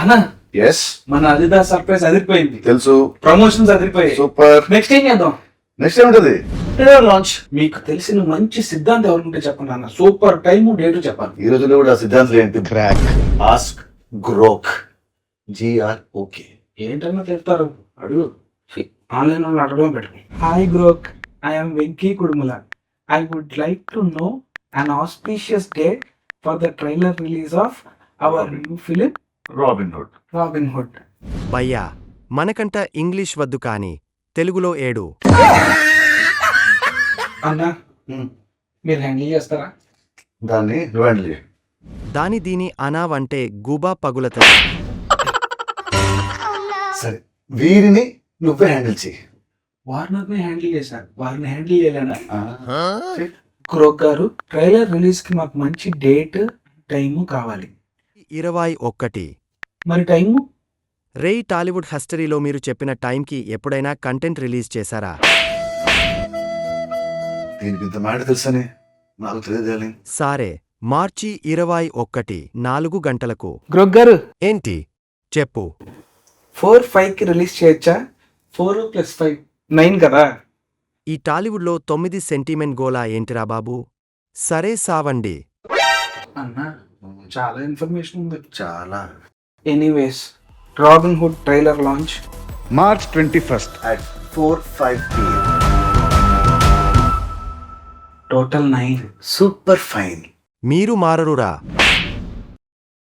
అన్న ఎస్ మన అదిదా సర్ప్రైజ్ అదిరిపోయింది. తెలుసు. ప్రమోషన్స్ అదిరిపోయాయి. సూపర్ నెక్స్ట్ ఏం చేద్దాం? నెక్స్ట్ ఏముంటది? లాంచ్ మీకు తెలిసిన మంచి సిద్ధాంతం ఎవరుంటే చెప్పండి అన్న. సూపర్ టైము డేటు చెప్పాలి. ఈ రోజుల్లో కూడా సిద్ధాంతం ఏంటి? Grok ask Grok GR okay ఏంటన్నా చెప్తారు అడుగు. ఆన్లైన్లో అడగడం పెట్టు hi Grok I'm Venky Kudumula I would like to know an auspicious date for the trailer release of our new film Robin Hood Robin Hood భయ్యా మనకంట ఇంగ్లీష్ వద్దు కాని తెలుగులో ఏడు. అన్న మీరు హ్యాండిల్ చేస్తారా? దాన్ని నువ్వండి దాని దీని అనావంటే గుబా పగులతది సరే వీరిని నువ్వే హ్యాండిల్ చేయి. వార్నర్ని హ్యాండిల్ చేశారు. వారిని హ్యాండిల్ చేయలేనా? క్రోక్ గారు ట్రైలర్ రిలీజ్కి మాకు మంచి డేట్ టైము కావాలి. ఇరవై ఒక్కటి. మరి టైము? రేయ్ టాలీవుడ్ హస్టరీలో మీరు చెప్పిన టైంకి ఎప్పుడైనా కంటెంట్ రిలీజ్ చేశారా? సారే మార్చి ఇరవై ఒక్కటి నాలుగు గంటలకు. గ్రోక్ గారు. ఏంటి? చెప్పు. ఫోర్ ఫైవ్కి రిలీజ్ చేయొచ్చా? ఫోర్ ప్లస్ ఫైవ్ నైన్ కదా? ఈ టాలీవుడ్లో తొమ్మిది సెంటిమెంట్ గోలా ఏంటిరా బాబు? సరే సావండి. అన్న. చాలా ఇన్ఫర్మేషన్ ఉంది. చాలా. Anyways Robin Hood trailer launch March twenty first at four five PM total nine super fine మీరు మారరురా.